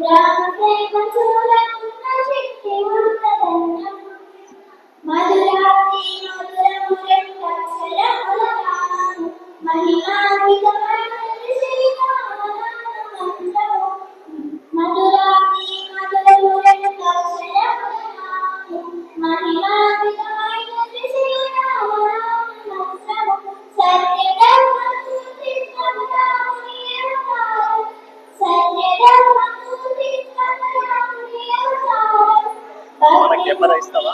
Ya me consola, camera ఇస్తావా?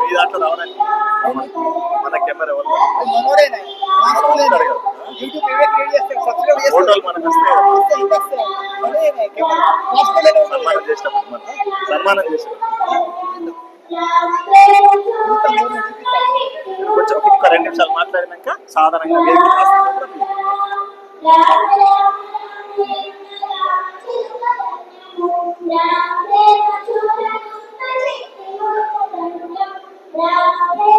మీ దాంట్లో రావడానికి. మన కెమెరా ఎవరు ఫోటోలు మనకు సన్మానం చేసినప్పుడు సన్మానం చేసినప్పుడు. కొంచెం ఒక్క రెండు నిమిషాలు మాట్లాడినాక సాధారణంగా Now